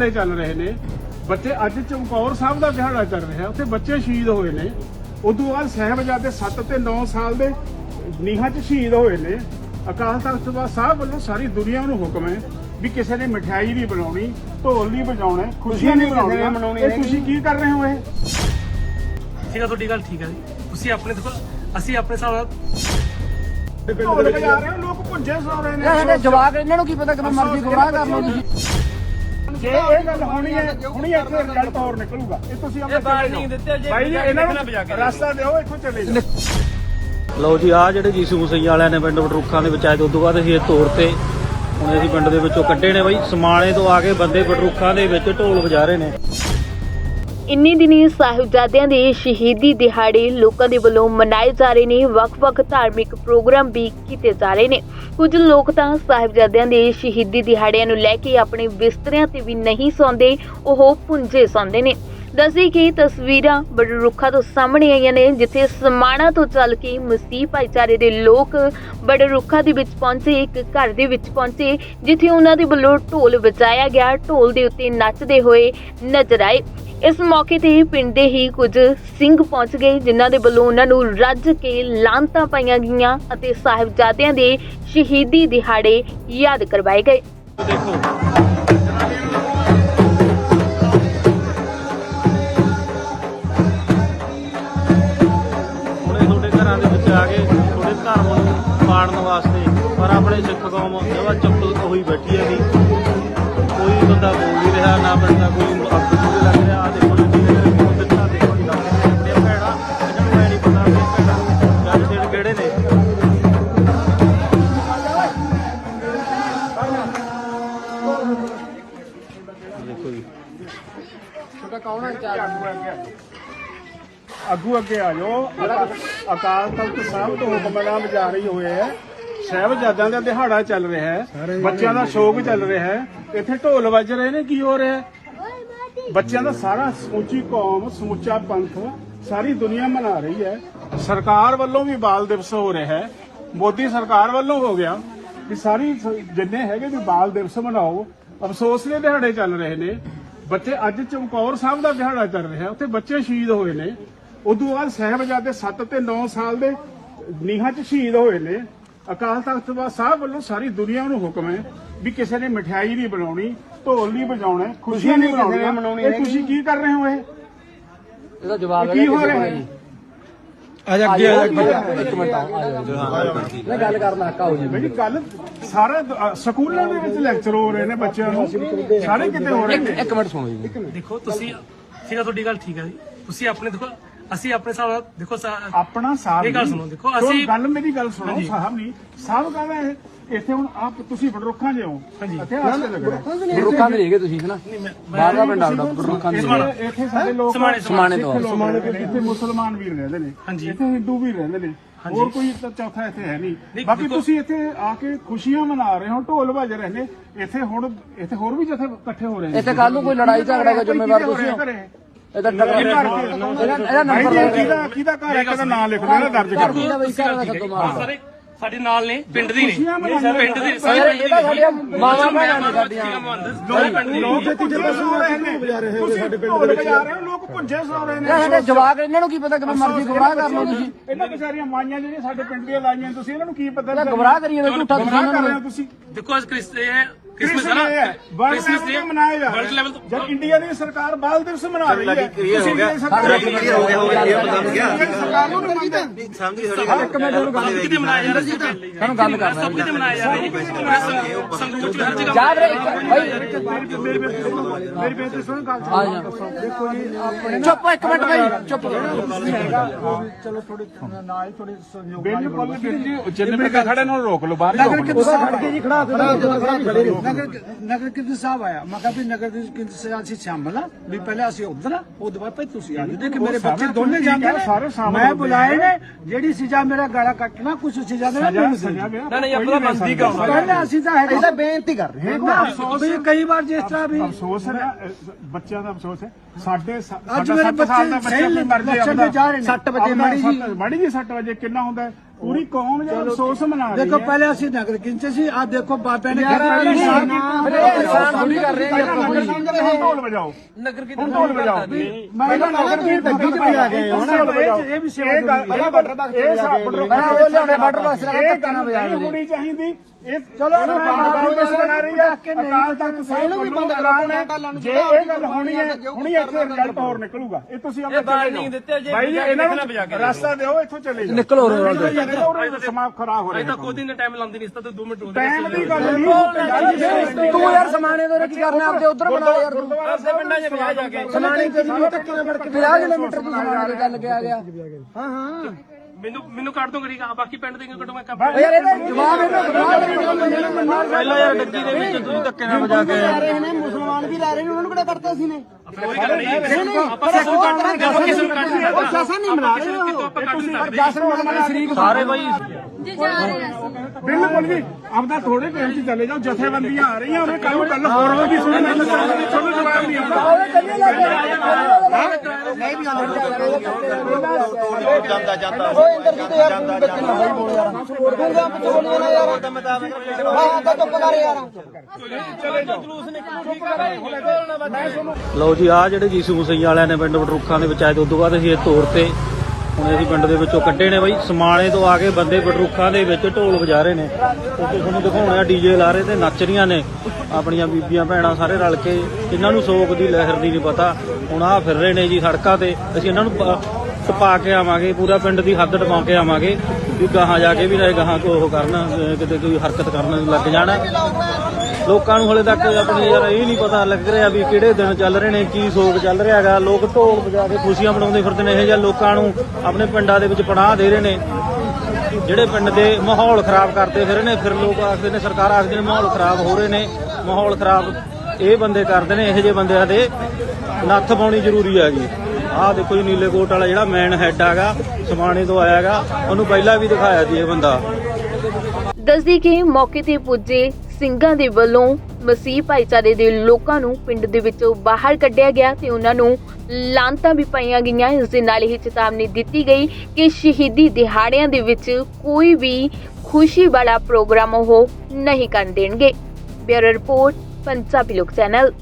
ਦਿਹਾੜੇ ਚੱਲ ਰਹੇ ਨੇ। ਬੱਚੇ ਅੱਜ ਚਮਕੌਰ ਸਾਹਿਬ ਦਾ ਦਿਹਾੜਾ ਚੱਲ ਰਿਹਾ। ਉੱਥੇ ਬੱਚੇ ਸ਼ਹੀਦ ਹੋਏ ਨੇ। ਉਦੋਂ ਬਾਅਦ ਸਾਹਿਬਜ਼ਾਦੇ 7 ਤੇ 9 ਸਾਲ ਦੇ ਨੀਹਾਂ 'ਚ ਸ਼ਹੀਦ ਹੋਏ ਨੇ। ਅਕਾਲ ਤਖਤ ਸਾਹਿਬ ਵੱਲੋਂ ਸਾਰੀ ਦੁਨੀਆ ਨੂੰ ਹੁਕਮ ਹੈ ਵੀ ਕਿਸੇ ਨੇ ਮਠਿਆਈ ਨਹੀਂ ਬਣਾਉਣੀ ਢੋਲ ਨਹੀਂ ਵਜਾਉਣਾ ਖੁਸ਼ੀਆਂ ਨਹੀਂ ਮਨਾਉਣੀਆਂ। ਇਹ ਤੁਸੀਂ ਕੀ ਕਰ ਰਹੇ ਹੋ ਇਹ? ਠੀਕ ਆ ਤੁਹਾਡੀ ਗੱਲ ਠੀਕ ਹੈ ਜੀ। ਤੁਸੀਂ ਆਪਣੇ ਦੇਖੋ ਅਸੀਂ ਆਪਣੇ ਹਿਸਾਬ ਨਾਲ ਢੋਲ ਵਜਾ ਰਹੇ ਹੋ ਲੋਕ ਭੁੰਜੇ ਸੌ ਰਹੇ ਨੇ। ਜਵਾਕ ਇਹਨਾਂ ਨੂੰ ਕੀ ਪਤਾ ਕਿ ਮਰਜ਼ੀ ਗੁੰਮਰਾਹ ਕਰ ਲਓ ਤੁਸੀਂ ਜੇ ਇਹ ਗੱਲ ਹੋਣੀ ਹੈ ਹੁਣੀ ਇੱਥੇ ਰਿਜ਼ਲਟ ਹੋਰ ਨਿਕਲੂਗਾ। ਇਹ ਤੁਸੀਂ ਆਪਣੇ ਵਾਰਨਿੰਗ ਦਿੱਤੇ ਜੇ ਭਾਈ ਜੀ ਇਹਨਾਂ ਨੂੰ ਰਸਤਾ ਦਿਓ ਇੱਥੋਂ ਚਲੇ ਜਾਓ। ਲਓ ਜੀ ਆ ਜਿਹੜੇ ਜੀਸੂ ਮਸੀਹ ਵਾਲਿਆਂ ਨੇ ਪਿੰਡ ਬਟਰੁੱਖਾਂ ਦੇ ਵਿੱਚ ਆਏ ਤੇ ਉਦੋਂ ਬਾਅਦ ਅਸੀਂ ਇਹ ਤੋੜ ਤੇ ਹੁਣ ਅਸੀਂ ਪਿੰਡ ਦੇ ਵਿੱਚੋਂ ਕੱਢੇ ਨੇ ਬਈ। ਸਮਾਣੇ ਤੋਂ ਆ ਕੇ ਬੰਦੇ ਬਟਰੁੱਖਾਂ ਦੇ ਵਿੱਚ ਢੋਲ ਵਜਾ ਰਹੇ ਨੇ। ਇੰਨੀ ਦਿਨੀ ਸਾਹਿਬਜ਼ਾਦਿਆਂ ਦੇ ਸ਼ਹੀਦੀ ਦਿਹਾੜੇ ਲੋਕਾਂ ਦੇ ਵੱਲੋਂ ਮਨਾਏ ਜਾ ਰਹੇ ਨੇ, ਵੱਖ-ਵੱਖ ਧਾਰਮਿਕ ਪ੍ਰੋਗਰਾਮ ਵੀ ਕੀਤੇ ਜਾ ਰਹੇ ਨੇ। ਕੁਝ ਲੋਕ ਤਾਂ ਸਾਹਿਬਜ਼ਾਦਿਆਂ ਦੇ ਸ਼ਹੀਦੀ ਦਿਹਾੜਿਆਂ ਨੂੰ ਲੈ ਕੇ ਆਪਣੇ ਬਿਸਤਰਿਆਂ ਤੇ ਵੀ ਨਹੀਂ ਸੌਂਦੇ, ਉਹ ਪੁੰਜੇ ਸੌਂਦੇ ਨੇ। ਦੱਸੀ ਕਿ ਤਸਵੀਰਾਂ ਬੜੇ ਰੁੱਖਾਂ ਤੋਂ ਸਾਹਮਣੇ ਆਈਆਂ ਨੇ, ਜਿੱਥੇ ਸਮਾਣਾ ਤੋਂ ਚੱਲ ਕੇ ਮਸੀਹ ਭਾਈਚਾਰੇ ਦੇ ਲੋਕ ਬੜੇ ਰੁੱਖਾਂ ਦੇ ਵਿੱਚ ਪਹੁੰਚੇ, ਇੱਕ ਘਰ ਦੇ ਵਿੱਚ ਪਹੁੰਚੇ, ਜਿੱਥੇ ਉਹਨਾਂ ਦੇ ਵੱਲੋਂ ਢੋਲ ਵਜਾਇਆ ਗਿਆ। ਢੋਲ ਦੇ ਉੱਤੇ ਨੱਚਦੇ ਹੋਏ ਨਜ਼ਰ ਆਏ। ਇਸ ਮੌਕੇ ਤੇ ਪਿੰਡ ਦੇ ਹੀ ਕੁਝ ਸਿੰਘ ਪਹੁੰਚ ਗਏ, ਜਿਨ੍ਹਾਂ ਦੇ ਵੱਲੋਂ ਉਹਨਾਂ ਨੂੰ ਰੱਜ ਕੇ ਲਾਂਤਾਂ ਪਾਈਆਂ ਗਈਆਂ ਅਤੇ ਸਾਹਿਬਜ਼ਾਦਿਆਂ ਦੇ ਸ਼ਹੀਦੀ ਦਿਹਾੜੇ ਯਾਦ ਕਰਵਾਏ ਗਏ। ਦੇਖੋ ਦੇ ਵਿੱਚ ਆ ਕੇ ਤੁਹਾਡੇ ਧਰਮ ਨੂੰ ਪਾੜਨ ਵਾਸਤੇ ਪਰ ਆਪਣੇ ਸਿੱਖ ਕੌਮ ਜਵਾ ਚੱਪਲ ਹੋਈ ਬੈਠੀ ਹੈ ਵੀ ਕੋਈ ਬੰਦਾ ਬੋਲ ਨਹੀਂ ਰਿਹਾ ਨਾ ਬੰਦਾ ਕੋਈ ਅੱਗ ਨੂੰ ਲੱਗ ਰਿਹਾ। ਆ ਦੇਖੋ ਜੀ ਦਿੱਤਾ ਦੇਖੋ ਜੀ ਇਹ ਭੈਣਾ ਇਹਨਾਂ ਨੂੰ ਨਹੀਂ ਪਤਾ ਇਹ ਭੈਣਾ ਗੱਲ ਛੇੜ ਕਿਹੜੇ ਨੇ। ਦੇਖੋ ਜੀ। ਤੁਹਾਡਾ ਕੌਣ ਹੈ? ਚਾਰ। ਅੱਗੂ ਅੱਗੇ ਆ ਜਾਓ। ਅਕਾਲ ਤਖਤ ਸਾਹਿਬ ਤੋਂ ਹੁਕਮਨਾਮਾ ਜਾਰੀ ਹੋਏ ਹੈ। ਸਾਹਿਬਜ਼ਾਦਿਆਂ ਦਾ ਦਿਹਾੜਾ ਚੱਲ ਰਿਹਾ ਹੈ। ਬੱਚਿਆਂ ਦਾ ਸ਼ੋਕ ਚੱਲ ਰਿਹਾ ਹੈ। ਇੱਥੇ ਢੋਲ ਵੱਜ ਰਹੇ ਨੇ ਕੀ ਹੋ ਰਿਹਾ ਹੈ? ਬੱਚਿਆਂ ਦਾ ਸਾਰਾ ਸਮੁੱਚੀ ਕੌਮ ਸਮੁੱਚਾ ਪੰਥ ਸਾਰੀ ਦੁਨੀਆ ਮਨਾ ਰਹੀ ਹੈ। ਸਰਕਾਰ ਵੱਲੋਂ ਵੀ ਬਾਲ ਦਿਵਸ ਹੋ ਰਿਹਾ ਹੈ। ਮੋਦੀ ਸਰਕਾਰ ਵੱਲੋਂ ਹੋ ਗਿਆ ਕਿ ਸਾਰੀ ਜਿੰਨੇ ਹੈਗੇ ਵੀ ਬਾਲ ਦਿਵਸ ਮਨਾਓ। ਅਫਸੋਸ ਦੇ ਦਿਹਾੜੇ ਚੱਲ ਰਹੇ ਨੇ। ਬੱਚੇ ਅੱਜ ਚਮਕੌਰ ਸਾਹਿਬ ਦਾ ਦਿਹਾੜਾ ਚੱਲ ਰਿਹਾ ਉੱਥੇ ਬੱਚੇ ਸ਼ਹੀਦ ਹੋਏ ਨੇ। ਉਦੋਂ ਬਾਅਦ ਸਾਹਿਬਜ਼ਾਦੇ 7 ਤੇ 9 ਸਾਲ ਦੇ ਨੀਹਾਂ 'ਚ ਸ਼ਹੀਦ ਹੋਏ ਨੇ। ਅਕਾਲ ਤਖਤ ਸਾਹਿਬ ਵੱਲੋਂ ਸਾਰੀ ਦੁਨੀਆ ਨੂੰ ਹੁਕਮ ਹੈ ਵੀ ਕਿਸੇ ਨੇ ਮਠਿਆਈ ਨਹੀਂ ਬਣਾਉਣੀ ਢੋਲ ਨਹੀਂ ਵਜਾਉਣਾ ਖੁਸ਼ੀਆਂ ਨਹੀਂ ਮਨਾਉਣੀਆਂ। ਇਹ ਤੁਸੀਂ ਕੀ ਕਰ ਰਹੇ ਹੋ ਇਹ? ਇਹਦਾ ਜਵਾਬ ਕੀ ਹੋ ਰਿਹਾ ਹੈ? ਅੱਜ ਅੱਗੇ ਆ ਇੱਕ ਮਿੰਟ ਮੈਂ ਗੱਲ ਕਰਨਾ ਹੱਕਾ ਹੋ ਜੀ ਬਈ ਗੱਲ ਸਾਰੇ ਸਕੂਲਾਂ ਦੇ ਵਿੱਚ ਲੈਕਚਰ ਹੋ ਰਹੇ ਨੇ ਬੱਚਿਆਂ ਨੂੰ। ਸਾਰੇ ਕਿਤੇ ਹੋ ਰਹੇ ਨੇ। ਇੱਕ ਮਿੰਟ ਸੁਣੋ ਜੀ। ਦੇਖੋ ਤੁਸੀਂ ਠੀਕ ਆ ਤੁਹਾਡੀ ਗੱਲ ਠੀਕ ਹੈ ਜੀ। ਤੁਸੀਂ ਆਪਣੇ ਦੇਖੋ ਅਸੀਂ ਆਪਣੇ ਹਿਸਾਬ ਨਾਲ ਦੇਖੋ ਸਾ- ਆਪਣਾ ਸਾਹਿਬ ਇਹ ਗੱਲ। ਸੁਣੋ, ਦੇਖੋ, ਅਸੀਂ- ਗੱਲ ਮੇਰੀ ਗੱਲ ਸੁਣੋ ਹਾਂਜੀ। ਸਾਹਿਬ ਨਹੀਂ ਸਾਹਿਬ ਕਹਿੰਦਾ ਇਹ ਇੱਥੇ ਹੁਣ ਆਪ ਤੁਸੀਂ ਬੜਰੁੱਖਾਂ ਜੇ ਹੋ। ਹਾਂਜੀ। ਲੱਗਣਾ। ਰੁੱਖਾਂ ਦੇ ਰਹੇਗੇ ਤੁਸੀਂ ਹਨਾ ਬਾਹਰ ਦਾ ਪਿੰਡ ਆਉਂਦਾ ਰੁੱਖਾਂ ਦੇ ਇੱਥੇ ਇੱਥੇ ਸਾਡੇ ਲੋਕ ਸਮਾਣੇ- ਸਮਾਣੇ ਤੋਂ। ਸਿੱਖ ਲੋਕ ਰਹਿੰਦੇ ਨੇ, ਇੱਥੇ ਮੁਸਲਮਾਨ ਵੀ ਰਹਿੰਦੇ ਨੇ। ਹਾਂਜੀ। ਇੱਥੇ ਹਿੰਦੂ ਵੀ ਰਹਿੰਦੇ ਨੇ। ਹੋਰ ਕੋਈ ਤਾਂ ਚੌਥਾ ਇੱਥੇ ਹੈ ਨਹੀਂ। ਨਹੀਂ, ਬਾਕੀ ਦੇਖੋ- ਤੁਸੀਂ ਇੱਥੇ ਆ ਕੇ ਖੁਸ਼ੀਆਂ ਮਨਾ ਰਹੇ ਹੋ ਢੋਲ ਵੱਜ ਰਹੇ ਨੇ। ਇੱਥੇ ਹੁਣ ਇੱਥੇ ਹੋਰ ਵੀ ਜਿੱਥੇ ਇਕੱਠੇ ਹੋ ਰਹੇ ਨੇ। ਇੱਥੇ ਕੱਲ ਨੂੰ ਕੋਈ ਲੜਾਈ ਝਗੜਾ ਦਾ ਜ਼ਿੰਮੇਵਾਰ ਤੁਸੀਂ ਹੋ? ਇਹਦਾ ਟੱਕਰ ਇਹ ਘਰ ਕੇ- ਇਹਦਾ ਇਹਦਾ ਭਾਈ ਨੰਬਰ ਜੀ ਕਿਹਦਾ ਕਿਹਦਾ ਘਰ ਹੈ? ਕਿਹਦਾ ਨਾਂ ਲਿਖ ਦੇਣਾ ਦਰਜ ਕਰ। ਕਿਹਦਾ ਬਈ ਘਰ ਦਾ ਸੱਦੋ ਮਾਰ ਸਾਰੇ ਸਾਡੇ ਨਾਲ ਨੇ ਪਿੰਡ ਦੀ ਖੁਸ਼ੀਆਂ ਨੇ ਮਨਾਉਂਦੇ ਪਿੰਡ ਦੇ ਯਾਰ ਸਾਰੇ ਇਹਦਾ ਸਾਡੀਆਂ ਮਾਵਾਂ ਭੈਣਾਂ ਨੇ ਸਾਡੀਆਂ। ਲੋਕ ਇੱਥੇ ਜਿਹੜੇ ਸੌ ਰਹੇ ਨੇ ਤੁਸੀਂ ਸਾਡੇ ਪਿੰਡ ਦੇ ਵਿੱਚ। ਜਾ ਰਹੇ ਹੋ ਲੋਕ ਭੁੰਜੇ ਸੌ ਰਹੇ ਇਹ ਨੇ ਸਾਡੇ ਜਵਾਕ ਇਹਨਾਂ ਨੂੰ ਕੀ ਪਤਾ ਕਿ ਮਰਜ਼ੀ ਗੁੰਮਰਾਹ ਕਰ ਲਓ ਤੁਸੀਂ। ਇਹਨਾਂ ਵਿਚਾਰੀਆਂ ਮਾਈਆਂ ਜਿਹੜੀਆਂ ਸਾਡੇ ਪਿੰਡ ਦੀਆਂ ਲਾਈਆਂ ਤੁਸੀਂ ਇਹਨਾਂ ਨੂੰ ਕੀ ਪਤਾ ਇਹਦਾ ਗੁੰਮਰਾਹ ਕਰੀਏ ਝੂਠਾ ਤੁਸੀਂ ਗੁੰਮਰਾਹ ਇਹਨਾਂ ਕਰ ਰਹੇ ਹੋ ਨੂੰ ਤੁਸੀਂ। ਦੇਖੋ ਅੱਜ ਕ੍ਰਿਸ ਇਹ ਹੈ ਲੈਵਲ ਤੋਂ ਜਦ ਇੰਡੀਆ ਦੀ ਸਰਕਾਰ ਬਾਲ ਦਿਵਸ ਮਨਾ ਰਹੀ ਹੈ ਤੁਸੀਂ ਇੰਡੀਆ ਦੀ ਸਰਕਾਰ ਹੋ ਗਿਆ ਹੋ ਗਿਆ ਇਹ ਬਦਲ ਗਿਆ ਸਰਕਾਰ ਨੂੰ ਨਹੀਂ ਮੰਨਦੇ ਸਮਝੀ ਥੋੜੀ ਇੱਕ ਮਿੰਟ ਨੂੰ ਗੱਲ ਕਿਤੇ ਮਨਾਇਆ ਜਾ ਰਿਹਾ ਸੀ ਸਾਨੂੰ ਗੱਲ ਕਰਨਾ ਸਭ ਕਿਤੇ ਮਨਾਇਆ ਜਾ ਰਿਹਾ ਹੈ ਸੰਗਰੂਰ ਚ ਹਰ ਜਗ੍ਹਾ ਯਾਦ ਰਹੇ ਭਾਈ ਮੇਰੀ ਬੇਨਤੀ ਸੁਣੋ ਮੇਰੀ ਬੇਨਤੀ ਸੁਣੋ ਗੱਲ ਆ ਜਾ ਦੇਖੋ ਜੀ ਆਪਣੇ ਚੁੱਪ ਇੱਕ ਮਿੰਟ ਭਾਈ ਚੁੱਪ ਚਲੋ ਥੋੜੀ ਨਾ ਹੀ ਥੋੜੀ ਸਹਿਯੋਗ ਬਿਲਕੁਲ ਜੀ ਜਿੰਨੇ ਵੀ ਖੜੇ ਨੂੰ ਰੋਕ ਲਓ ਬਾਹਰ ਰੋਕ ਲਓ ਖੜ ਕੇ ਜੀ ਖੜਾ ਨਗਰ ਨਗਰ ਕੀਰਤਨ ਸਾਹਿਬ ਆਇਆ। ਮੈਂ ਕਿਹਾ ਵੀ ਨਗਰ ਕੀਰਤਨ ਸਾਹਿਬ ਅਸੀਂ ਸ਼ਾਮਲ ਆ ਵੀ ਪਹਿਲਾਂ ਅਸੀਂ ਉਧਰ ਆ ਉਹ ਦੁਬਾਰਾ ਭਾਈ ਤੁਸੀਂ ਆ ਜਾਓ। ਦੇਖ ਮੇਰੇ ਬੱਚੇ ਦੋਨੇ ਜਾਂਦੇ ਸਾਰੇ ਨੇ ਮੈਂ ਬੁਲਾਏ ਨੇ ਜਿਹੜੀ ਸਜ਼ਾ ਮੇਰਾ ਗਾਲਾ ਕੱਟਣਾ ਕੁਝ ਸਜ਼ਾ ਦੇਣਾ ਮੈਨੂੰ ਦੇ ਸਜ਼ਾ। ਨਾ ਨਹੀਂ ਆਪਣਾ ਬੰਦੀ ਕਰਾਉਣਾ ਪਹਿਲਾਂ ਅਸੀਂ ਤਾਂ ਹੈਗੇ ਤਾਂ ਬੇਨਤੀ ਕਰ ਰਹੇ ਹਾਂ। ਵੀ ਕਈ ਵਾਰ ਜਿਸ ਤਰ੍ਹਾਂ ਵੀ ਅਫਸੋਸ ਹੈ ਬੱਚਿਆਂ ਦਾ ਅਫਸੋਸ ਹੈ। ਸਾਡੇ ਸਾਡਾ ਮੇਰੇ ਸੱਤ ਸਾਲ ਦਾ ਬੱਚੇ ਆਪਣੀ ਤੇ ਜਾ ਰਹੇ ਨੇ। ਸੱਟ ਵਜੇ ਮਾੜੀ ਜੀ ਮਾੜੀ ਜੀ 6 ਵਜੇ ਕਿੰਨਾ ਹੁੰਦਾ ਹੈ? ਪੂਰੀ ਕੌਮ ਜਿਹੜਾ ਅਫਸੋਸ ਮਨਾ ਰਹੀ ਦੇਖੋ ਹੈ। ਪਹਿਲੇ ਅਸੀਂ ਨਗਰ ਕਿੰਚ ਸੀ ਆ ਦੇਖੋ ਬਾਬੇ ਨੇ ਇਨਸਾਨ ਥੋੜੀ ਕਰ ਰਹੇ ਜੀ। ਆਪਾਂ ਕੋਈ ਹੁਣ ਢੋਲ ਵਜਾਓ। ਨਗਰ ਕੀ ਹੁਣ ਢੋਲ ਵਜਾਓ। ਮੈਂ ਤਾਂ ਨਗਰ ਕੀਰਤਨ ਗੱਡੀ ਚ ਵੀ ਆ ਗਏ ਹੁਣ ਇਹ ਵੀ ਸੇਵਾ ਇਹ ਬਾਰਡਰ ਬਾਕਸ ਇਹ ਬਾਰਡਰ ਲਗਾ ਇਹ ਧੱਕਾ ਨਾ ਗੱਲ ਵਜਾਓ ਨਹੀਂ ਹੋਣੀ ਚਾਹੀਦੀ। ਇਹ ਚਲੋ ਕਾਂਗਰਸ ਬਣਾ ਰਹੀ ਹੈ। ਅਕਾਲ ਤਖਤ ਸਾਹਿਬ ਨੂੰ ਵੀ ਬੰਦ ਕਰਾਉਣਾ ਜੇ ਇਹ ਗੱਲ ਹੋਣੀ ਹੈ ਹੁਣੀ ਇੱਥੇ ਰਿਜ਼ਲਟ ਹੋਰ ਨਿਕਲੂਗਾ। ਇਹ ਤੁਸੀਂ ਆਪਣੇ ਵਾਰਨਿੰਗ ਦਿੱਤੇ ਜੇ ਭਾਈ ਜੀ ਇਹਨਾਂ ਨੂੰ ਰਸਤਾ ਦਿਓ ਇੱਥੋਂ ਚਲੇ ਜਾਓ। ਨਿਕਲੋ ਰੋ ਸਮਾਪ ਖਰਾਬ ਹੋ ਰਿਹਾ ਤਾਂ ਕੋਈ ਦਿਨ ਟਾਈਮ ਲਾਉਂਦੀ ਨਹੀਂ ਇਸ ਤਾਂ 2 ਮਿੰਟ ਹੋ ਟਾਈਮ ਦੀ ਗੱਲ ਨਹੀਂ। ਤੂੰ ਯਾਰ ਸਮਾਣੇ ਦੇ ਕੀ ਕਰਨਾ ਆਪਦੇ ਉਧਰ ਬਣਾ ਯਾਰ ਤੂੰ। ਗੁਰਦੁਆਰਾ ਪਿੰਡਾਂ 'ਚ ਵਿਆਹ ਜਾ ਕੇ। ਸਮਾਣੇ ਤੇ ਵੀ ਧੱਕੇ ਨਾਲ ਫੜ ਕੇ 50 ਕਿਲੋਮੀਟਰ ਤੂੰ ਸਮਾਣੇ ਤੇ ਚੱਲ ਕੇ ਆ ਗਿਆ। ਹਾਂ ਹਾਂ। ਮੈਨੂੰ ਮੈਨੂੰ ਕੱਢ ਦੋ ਗੜੀ ਬਾਕੀ ਪਿੰਡ ਦੇ ਕੱਢੋ ਮੈਂ ਕੰਮ ਯਾਰ ਇਹਦਾ ਜਵਾਬ ਇਹਦਾ ਜਵਾਬ ਪਹਿਲਾਂ ਯਾਰ ਗੱਡੀ ਦੇ ਵਿੱਚ ਤੁਸੀਂ ਧੱਕੇ ਨਾਲ ਵਜਾ ਕੇ ਆਏ। ਨੇ ਮੁਸਲਮਾਨ ਵੀ ਲਾ ਰਹੇ ਨੇ ਉਹਨਾਂ ਨੂੰ ਕਿਹੜਾ ਕੱਢਤਾ ਸੀ ਨੇ? ਕੋਈ ਗੱਲ ਨਹੀਂ ਆਪਾਂ ਕਿਸੇ ਨੂੰ ਕੱਢ ਨਹੀਂ ਨਹੀਂ ਸਕਦੇ ਸਾਰੇ ਬਾਈ ਬਿਲਕੁਲ ਜੀ ਆਪਦਾ ਥੋੜੇ ਟਾਈਮ 'ਚ ਚਲੇ ਜਾਓ ਜਥੇਬੰਦੀਆਂ ਆ ਰਹੀਆਂ ਉਹਨੇ ਕੱਲ ਨੂੰ ਗੱਲ ਹੋਰ ਨੂੰ ਤੁਹਾਨੂੰ ਜਵਾਬ ਨਹੀਂ ਆਉਂਦਾ ਜਾਂਦਾ ਜਾਂਦਾ। ਓਏ ਇੰਦਰ ਜੀ ਤੇ ਯਾਰ ਤੂੰ ਵਿੱਚ ਨਾ ਬਾਈ ਬੋਲ ਯਾਰ। ਤੂੰ ਜਾਂ ਪਿੱਛੇ ਬੋਲੀ ਨਾ ਯਾਰ। ਹਾਂ ਤਾਂ ਚੁੱਪ ਕਰ ਯਾਰ। ਲਓ ਜੀ ਆ ਜਿਹੜੇ ਜੀਸੂ ਮਸੀਹ ਵਾਲਿਆਂ ਨੇ ਪਿੰਡ ਬਟਰੁੱਖਾਂ ਦੇ ਵਿੱਚ ਆਏ ਤੇ ਉਦੋਂ ਬਾਅਦ ਅਸੀਂ ਇਹ ਤੋਰ ਤੇ ਹੁਣ ਅਸੀਂ ਪਿੰਡ ਦੇ ਵਿੱਚੋਂ ਕੱਢੇ ਨੇ ਬਾਈ। ਸਮਾਣੇ ਤੋਂ ਆ ਕੇ ਬੰਦੇ ਬਟਰੁੱਖਾਂ ਦੇ ਵਿੱਚ ਢੋਲ ਵਜਾ ਰਹੇ ਨੇ ਉੱਥੇ ਤੁਹਾਨੂੰ ਦਿਖਾਉਣੇ ਆ ਡੀਜੇ ਲਾ ਰਹੇ ਤੇ ਨੱਚ ਰਹੀਆਂ ਨੇ। ਆਪਣੀਆਂ ਬੀਬੀਆਂ ਭੈਣਾਂ ਸਾਰੇ ਰਲ ਕੇ ਇਹਨਾਂ ਨੂੰ ਸੋਗ ਦੀ ਲਹਿਰ ਦੀ ਨਹੀਂ ਪਤਾ। ਹੁਣ ਆ ਫਿਰ ਰਹੇ ਨੇ ਜੀ ਸੜਕਾਂ ਤੇ। ਅਸੀਂ ਇਹਨਾਂ ਨੂੰ ਪ- ਟਪਾ ਕੇ ਆਵਾਂਗੇ, ਪੂਰਾ ਪਿੰਡ ਦੀ ਹੱਦ ਟਪਾ ਕੇ ਆਵਾਂਗੇ, ਵੀ ਗਾਹਾਂ ਜਾ ਕੇ ਵੀ ਨਾ ਇਹ ਗਾਹਾਂ ਕੋ ਉਹ ਕਰਨ, ਅਹ ਕਿਤੇ ਕੋਈ ਹਰਕਤ ਕਰਨ ਲੱਗ ਜਾਣ। ਲੋਕਾਂ ਨੂੰ ਹਲੇ ਤੱਕ ਆਪਣੀ ਯਾਰ ਇਹ ਨਹੀਂ ਪਤਾ ਲੱਗ ਰਿਹਾ ਵੀ ਕਿਹੜੇ ਦਿਨ ਚੱਲ ਰਹੇ ਨੇ, ਕੀ ਸੋਗ ਚੱਲ ਰਿਹਾ ਹੈਗਾ। ਲੋਕ ਢੋਲ ਵਜਾ ਕੇ ਖੁਸ਼ੀਆਂ ਮਨਾਉਂਦੇ ਫਿਰਦੇ ਨੇ, ਇਹ ਜਿਹਾ ਲੋਕਾਂ ਨੂੰ ਆਪਣੇ ਪਿੰਡਾਂ ਦੇ ਵਿੱਚ ਪਨਾਹ ਦੇ ਰਹੇ ਨੇ। ਜਿਹੜੇ ਪਿੰਡ ਦੇ ਮਾਹੌਲ ਖਰਾਬ ਕਰਦੇ ਫਿਰ ਨੇ, ਫਿਰ ਲੋਕ ਆਖਦੇ ਨੇ, ਸਰਕਾਰ ਆਖਦੇ ਨੇ ਮਾਹੌਲ ਖਰਾਬ ਹੋ ਰਹੇ ਨੇ। ਮਾਹੌਲ ਖਰਾਬ ਇਹ ਬੰਦੇ ਕਰਦੇ ਨੇ, ਇਹੋ ਜਿਹੇ ਬੰਦਿਆਂ ਦੇ ਨੱਥ ਪਾਉਣੀ ਜ਼ਰੂਰੀ ਹੈਗੀ ਆਹ ਦੇਖੋ ਜੀ, ਨੀਲੇ ਕੋਟ ਵਾਲਾ ਜਿਹੜਾ ਮੈਨ ਹੈਡ ਹੈਗਾ, ਸਮਾਣੇ ਤੋਂ ਆਇਆ ਉਹਨੂੰ ਪਹਿਲਾਂ ਵੀ ਦਿਖਾਇਆ ਸੀ ਇਹ ਬੰਦਾ। ਦੱਸਦੀ ਕਿ ਮੌਕੇ ਤੇ ਪੁੱਜੇ ਸਿੰਘਾਂ ਦੇ ਵੱਲੋਂ ਮਸੀਹ ਭਾਈਚਾਰੇ ਦੇ ਲੋਕਾਂ ਨੂੰ ਪਿੰਡ ਦੇ ਵਿੱਚੋਂ ਬਾਹਰ ਕੱਢਿਆ ਗਿਆ ਤੇ ਉਹਨਾਂ ਨੂੰ ਲਾਂਤਾਂ ਵੀ ਪਾਈਆਂ ਗਈਆਂ। ਇਸ ਦੇ ਨਾਲ ਹੀ ਚੇਤਾਵਨੀ ਦਿੱਤੀ ਗਈ ਕਿ ਸ਼ਹੀਦੀ ਦਿਹਾੜਿਆਂ ਦੇ ਵਿੱਚ ਕੋਈ ਵੀ ਖੁਸ਼ੀ ਵਾਲਾ ਪ੍ਰੋਗਰਾਮ ਉਹ ਨਹੀਂ ਕਰਨ ਦੇਣਗੇ। ਬਿਊਰੋ ਰਿਪੋਰਟ, ਪੰਜਾਬੀ ਲੋਕ ਚੈਨਲ।